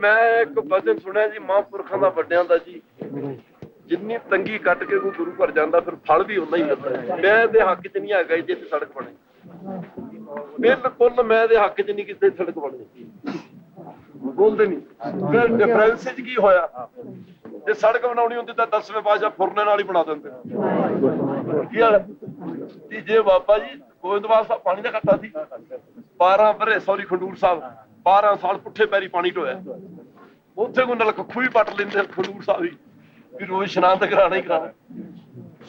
ਮੈਂ ਇੱਕ ਭਜਨ ਸੁਣਿਆ ਜੀ ਮਹਾਂਪੁਰਖਾਂ ਦਾ ਵੱਡਿਆਂ ਦਾ ਜੀ। ਜਿੰਨੀ ਤੰਗੀ ਕੱਟ ਕੇ ਕੋਈ ਗੁਰੂ ਘਰ ਜਾਂਦਾ, ਫਿਰ ਫਲ ਵੀ ਉਨਾ ਹੀ ਮਿਲਦਾ ਮੈਂ ਦੇ ਹੱਕ 'ਚ ਨਹੀਂ ਹੈਗਾ ਜੇ ਸੜਕ ਬਣੇ। ਬਿਲਕੁਲ ਮੈਂ ਦੇ ਹੱਕ 'ਚ ਨਹੀਂ ਕਿਤੇ ਸੜਕ ਬਣੇ। ਬੋਲਦੇ ਨਹੀਂ ਫਿਰ ਡਿਫਰੈਂਸ 'ਚ ਕੀ ਹੋਇਆ? ਜੇ ਸੜਕ ਬਣਾਉਣੀ ਹੁੰਦੀ ਤਾਂ 10ਵੇਂ ਪਾਸ਼ਾ ਫੁਰਨੇ ਨਾਲ ਹੀ ਬਣਾ ਦਿੰਦੇ। ਕੀ ਹਾਲ ਹੈ? ਜੇ ਬਾਬਾ ਜੀ ਗੋਇੰਦਵਾਲ ਸਾਹਿਬ ਪਾਣੀ ਦਾ ਘੱਟਾ ਸੀ। 12 ਬਰੇ ਸੌਰੀ ਖੰਡੂਰ ਸਾਹਿਬ। 12 ਸਾਲ ਪੁੱਠੇ ਪੈਰੀ ਪਾਣੀ ਢੋਇਆ। ਉੱਥੇ ਕੋਈ ਨਲਕ ਖੂਹੀ ਪੱਟ ਲੈਂਦੇ ਖੰਡੂਰ ਸਾਹਿਬ ਹੀ ਵੀ ਰੋਜ਼ ਇਸ਼ਨਾਨ ਤਾਂ ਕਰਾਣਾ ਹੀ ਕਰਾਣਾ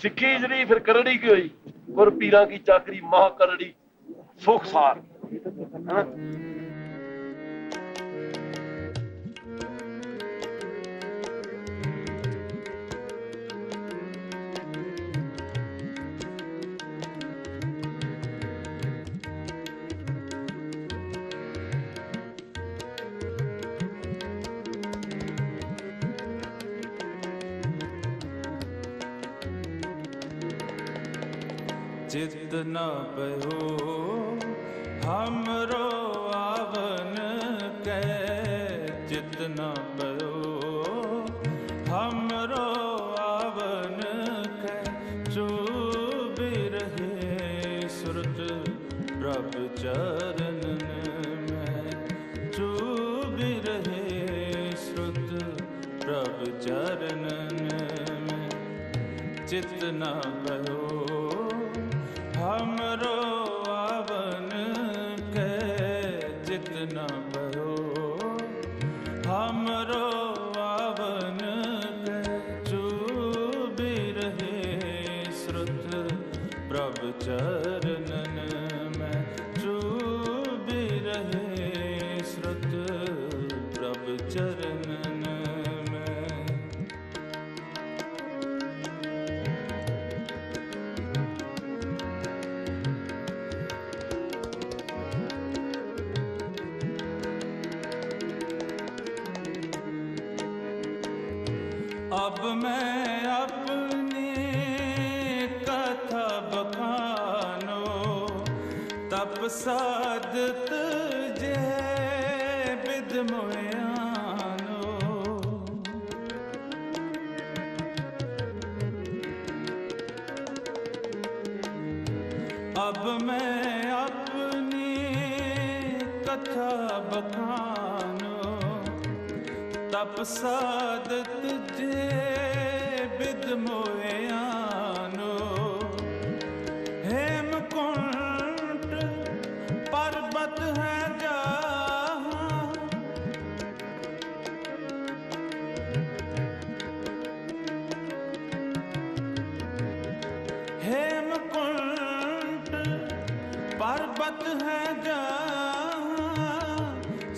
ਸਿੱਖੀ ਜਿਹੜੀ ਫਿਰ ਕਰੜੀ ਕੀ ਹੋਈ? ਗੁਰ ਪੀਰਾਂ ਕੀ ਚਾਕਰੀ ਮਹਾ ਕਰੜੀ ਸੁਖ ਸਾਰ ਹੈਨਾ? चित न भयो हमरो आवन के चित न भयो हमरो आवन के चूबी रहे सुरत प्रभ चरण में चूबी रहे श्रुत प्रभ चरण में चित न भयो अब मैं अपनी कथा बखानो तप साधत जे विद मोयानो अब मैं अपनी कथा बखानो तप साधत जे विद मोयानो हेम कुंट पर्वत है जहाँ हेम कुंट पर्वत है जहाँ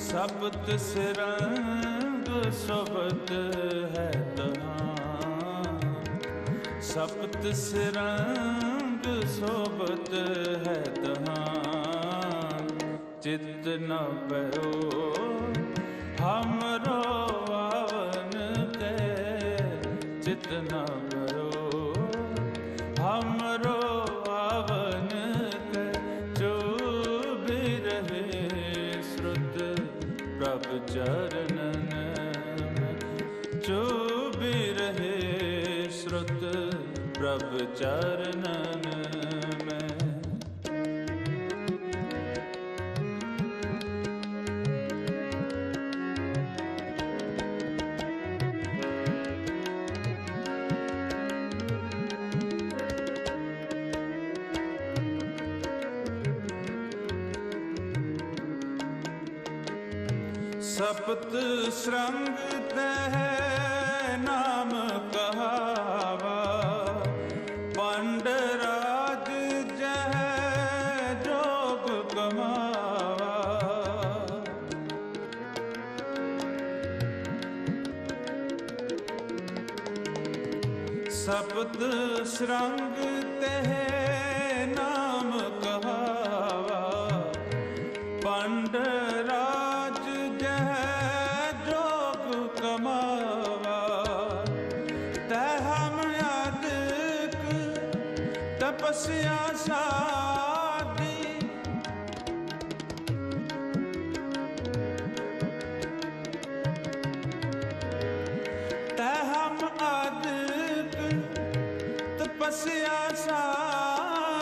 सप्त सिरंग सोबत ਸਪਤ ਸਿਰੰਗ ਸੋਬਤ ਹੈ ਤਹਾਨ। ਚਿਤ ਨ ਪਇਓ ਹਮਰੋ ਆਵਨ ਤੇ। ਚਿਤ ਨ ਪਇਓ ਹਮਰੋ ਆਵਨ ਪ੍ਰਭ ਜਨ ਚਰਨਨ ਮੈਂ। ਸਪਤ ਸ੍ਰੰਗ ਤਹਿ ਸਪਤ ਸਰੰਗ ਤਹਿ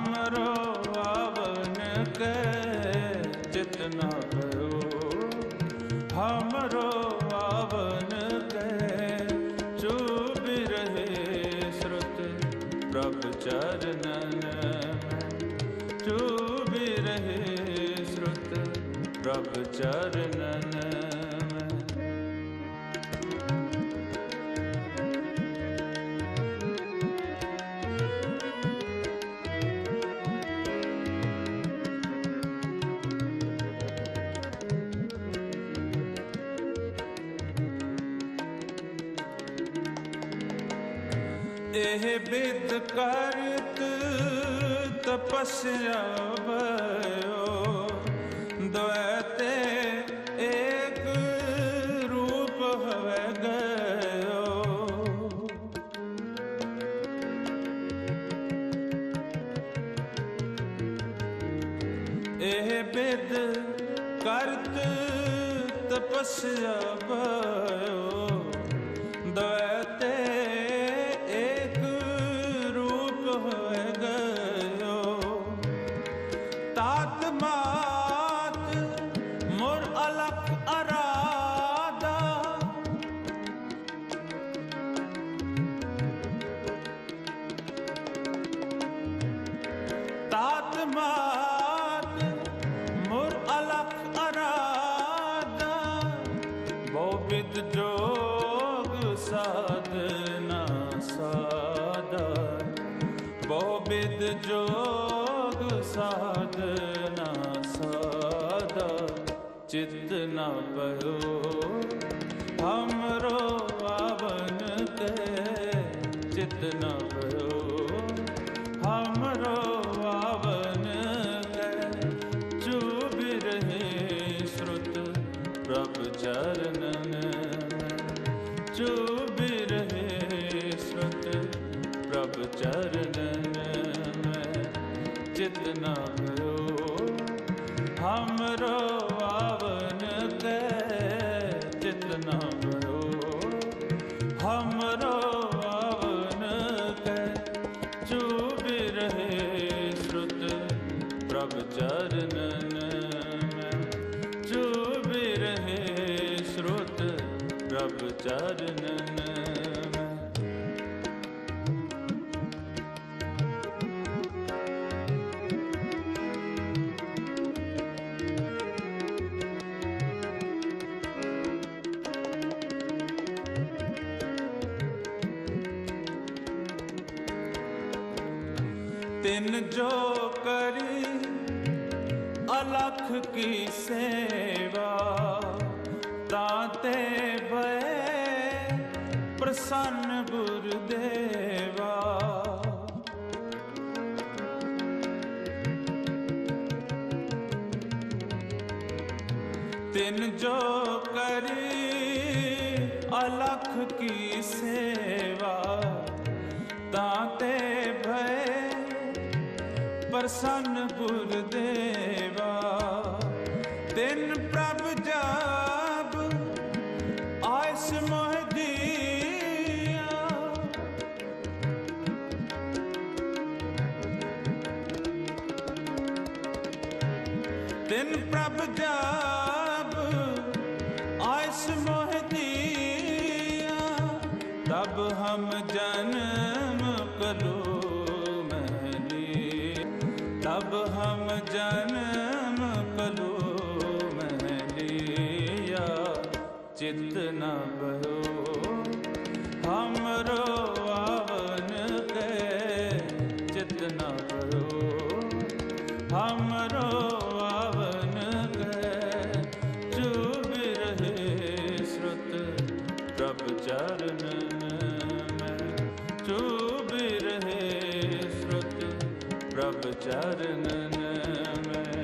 ਹਮਰੋ ਆਵਨ ਕੇ ਚਿਤ ਨ ਪਇਓ ਹਮਰੋ ਆਵਨ ਕੇ ਚੁਬ ਰਹੇ ਸੁਰਤ ਪ੍ਰਭ ਚਰਨਨ। ਚੁਬ ਰਹੇ ਸੁਰਤ ਪ੍ਰਭ ਬਿਦ ਕਰਤ ਤਪਸਿਆ ਭਇਓ ਦੁਐਤੇ ਏਕ ਰੂਪ ਹਵੈ ਗਇਓ। ਇਹ ਬਿਦ ਕਰਤ ਤਪਸਿਆ ਭਇਓ ਤਾਤ ਮਾਤ ਮੁਰ ਅਲਖ ਅਰਾਦਾ ਬਹੁ ਬਿਦ ਜੋਗ ਸਾਧਨਾ ਸਾਦਾ ਬਹੁ ਬਿਦ ਜੋਗ ਸਾਧਨਾ ਸਾਦਾ ਚਿਤ ਨ ਪਇਓ ਹਮਰੋ ਆਵਨ ਪ੍ਰਭ ਚਰਨਨ ਚਿਤ ਨ ਭਇਓ ਹਮਰੋ ਤਿਨ ਜੋ ਕਰੀ ਅਲਖ ਕੀ ਸੇਵਾ ਤਾਤੇ ਭਏ ਪ੍ਰਸੰਨ ਗੁਰਦੇਵਾ ਤਿਨ ਜੋ ਕਰੀ ਅਲਖ ਕੀ ਸੇਵਾ ਤਾਤੇ ਭਏ ਪ੍ਰਸੰਨ ਗੁਰਦੇਵਾ। ਤਿੰਨ ਪ੍ਰਭ ਜਬ ਆਇਸ ਮੋਹ ਤਿੰਨ ਪ੍ਰਭ ਜਬ ਚਰਨਨ ਮੈਂ ਚੂਬਿ ਰਹੇ ਸੁਰਤ ਪ੍ਰਭ ਚਰਨਨ ਮੈਂ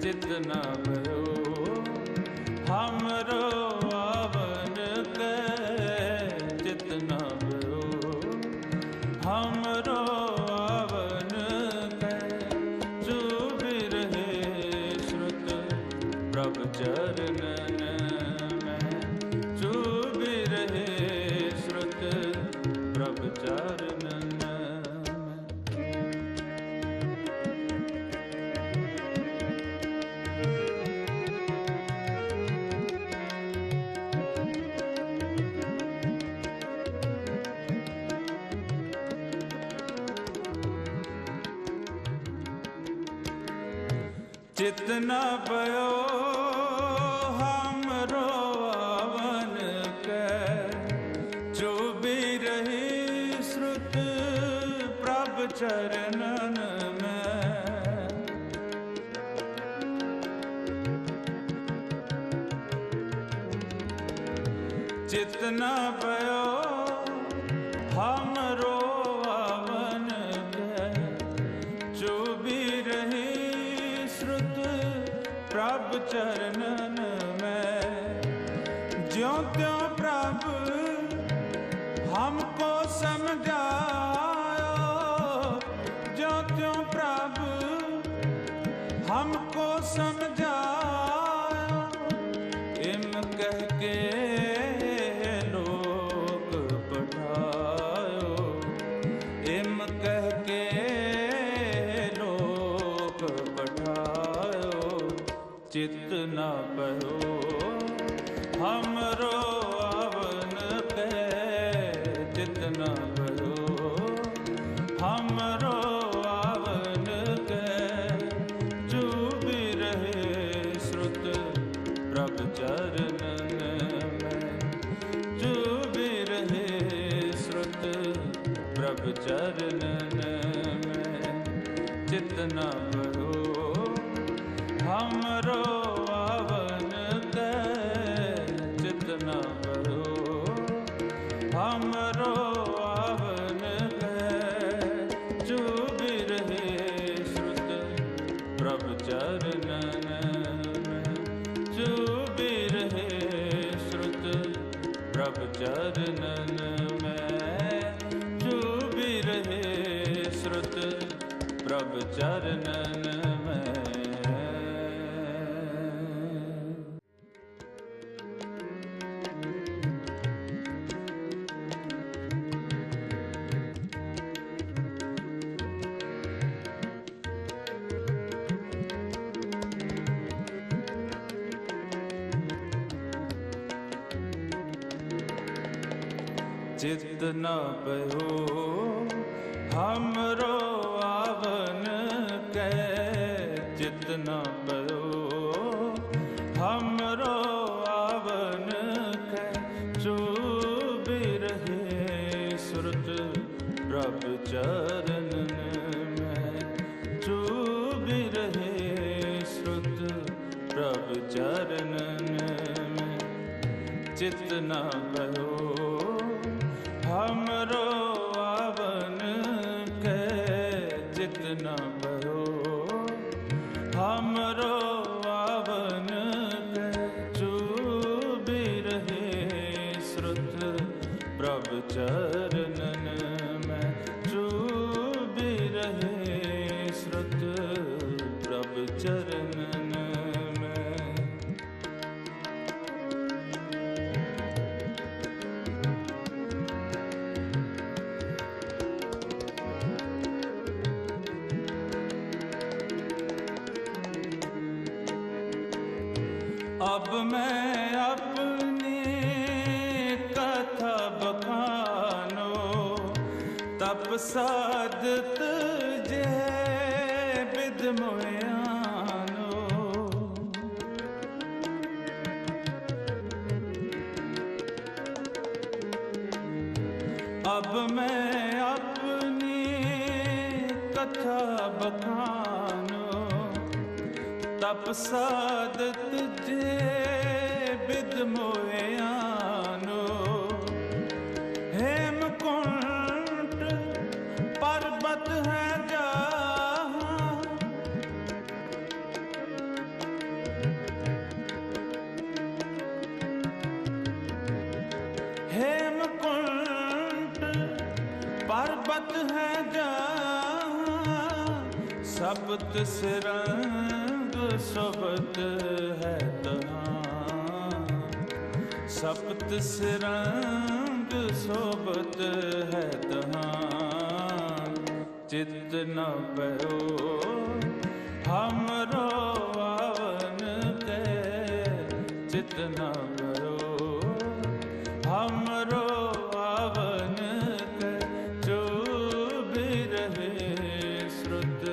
ਚਿਤ ਨ ਭਇਓ ਹਮਰੋ ਚਿਤ ਨ ਪਇਓ ਹਮਰੋ ਆਵਨ ਕੈ ਜੋ ਰਹੀ ਸ਼੍ਰੁਤ ਪ੍ਰਭ ਚਰਨਨ ਮੈਂ ਚਿਤ ਨ ਜਿਉ ਤਿਉ ਪ੍ਰਭ ਹਮਕੋ ਸਮਝਾਓ ਜਿਉ ਤਿਉ ਪ੍ਰਭ ਹਮਕੋ ਸਮਝਾਇਓ ਇਮ ਕਹਿ ਕੇ ਲੋਕ ਪਠਾਇਓ। ਇਮ ਕਹਿ ਕੇ ਲੋਕ ਪਠਾਇਓ। ਚਿਤ ਨਾ ਪ੍ਰਭ ਚਰਨਨ ਮੈਂ। ਚੂਬਿ ਰਹੇ ਸੁਰਤ ਪ੍ਰਭ ਚਰਨਨ ਮੈਂ। ਚਿਤ ਨ ਹਮਰੋ ਪ੍ਰਭ ਚਰਨਨ ਮੈਂ। ਚਿਤ ਨ ਪਇਓ ਹਮਰੋ ਪ੍ਰਭ ਚਰਨਨ ਮੈਂ ਚਿਤ ਨ ਭਇਓ अब मैं अपनी कथा बखानो तप साधत जे विद मोयानो अब मैं अपनी कथा बखानो ਤਪ बिदमोयानो हेमकुंट पर्वत है जहाँ हेमकुंट पर्वत है जहाँ सप्त सिरंग सबत है ਸਪਤ ਸਿਰੰਗ ਸੋਬਤ ਹੈ ਤਹਾਂ ਚਿਤ ਨ ਪਇਓ ਹਮਰੋ ਆਵਨ ਕੇ ਚਿਤ ਨ ਰਹੇ, ਸ੍ਰੁਤ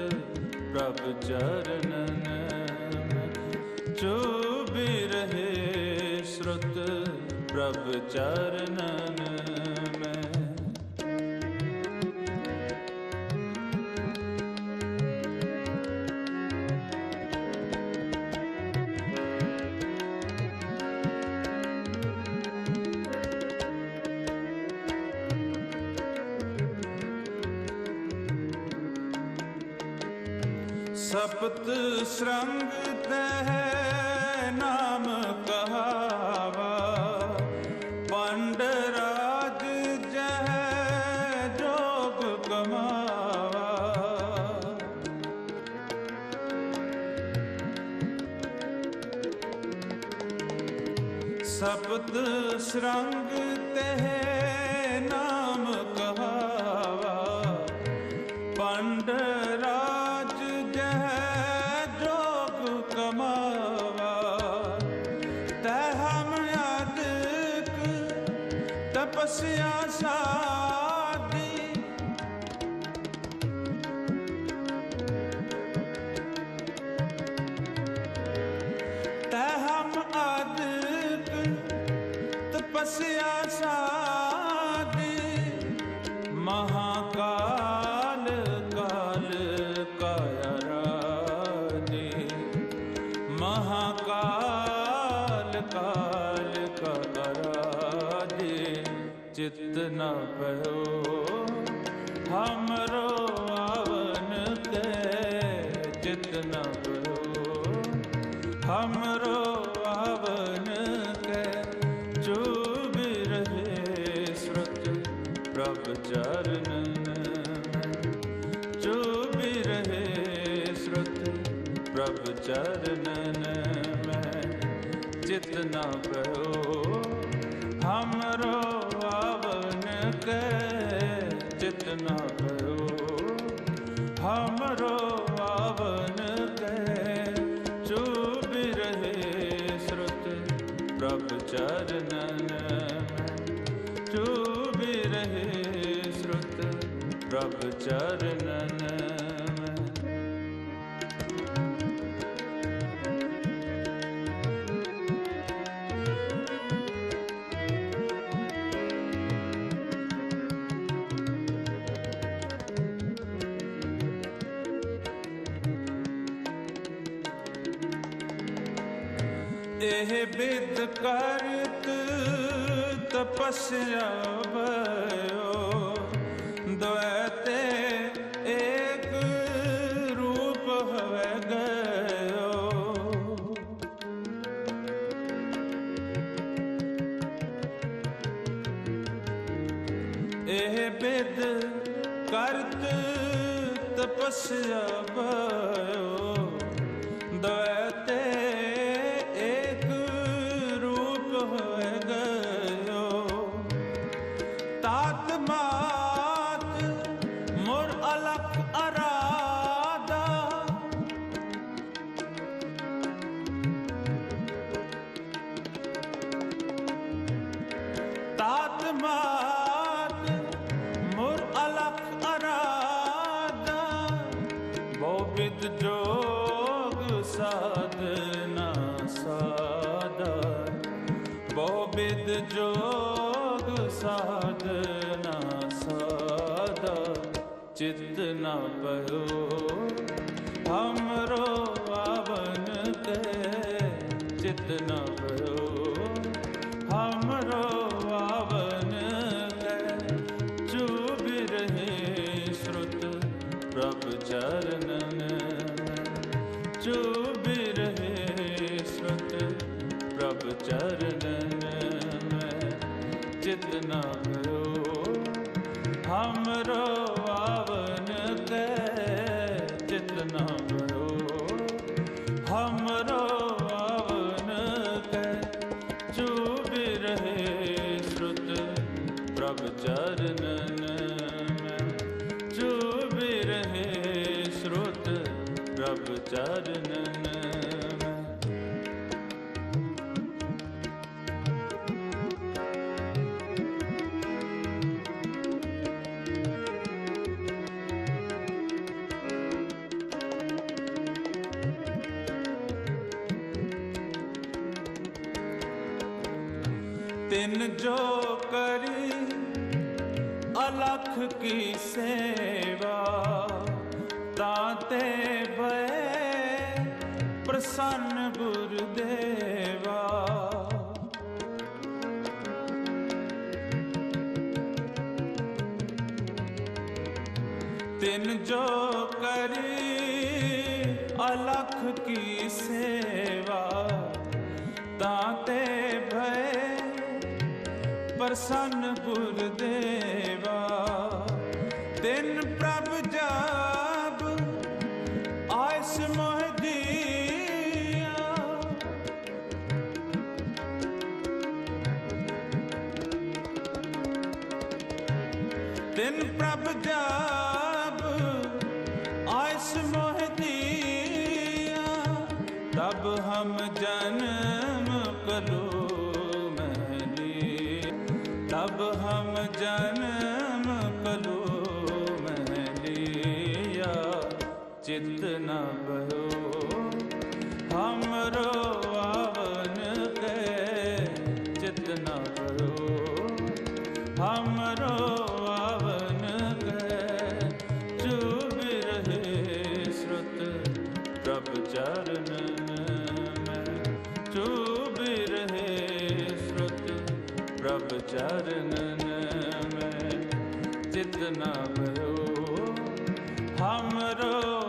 ਪ੍ਰਭ ਚਰਨਨ ਪ੍ਰਭ ਚਰਨਨ ਸਪਤ ਸਰੰਗ ਤਹਿ ਨਾ जितना कहो हमरो आवन के जो भी रहे श्रुत प्रभ चरणन में जो भी रहे श्रुत प्रभ चरणन ਤਪਸਿਆ ਭਇਓ ਏਕ ਰੂਪ ਹਵੈ ਗਇਓ। ਇਹ ਬਿਦ ਕਰਤ ਤਪਸਿਆ ਭਇਓ ਤਾਤ ਮਾਤ ਮੁਰ ਅਲਖ ਅਰਾਦਾ ਬਹੁ ਵਿਦ ਜੋਗ ਸਾਧਨਾ ਸਾਦਾ ਬਹੁ ਵਿਦ ਜੋਗ ਸਾਧਨਾ ਸਾਦਾ ਚਿਤ ਨ ਪਇਓ ਹਮਰੋ ਆਵਨ चित न भयो हमरो आवन के चित न भयो हमरो आवन के चुभ रहे श्रुत प्रभ चरणन में चुभ रहे श्रुत प्रभ चरणन में ਤਿਨ ਜੋ ਕਰੀ ਅਲਖ ਕੀ ਸੇਵਾ ਤਾਤੇ ਭਏ ਪ੍ਰਸੰਨ ਗੁਰਦੇਵਾ ਤਿਨ ਪ੍ਰਸੰਨ ਗੁਰਦੇਵਾ। ਤਿਨ ਪ੍ਰਭ ਜਬ ਆਇਸ ਮੋਹ ਦੀਆ। ਤਿਨ ਪ੍ਰਭ ਜਬ ਤਬ ਹਮ ਜਨਮ ਪ੍ਰਭ ਚਰਨਨ ਮੈਂ ਜਿਤਨਾ ਭਇਓ ਹਮਰੋ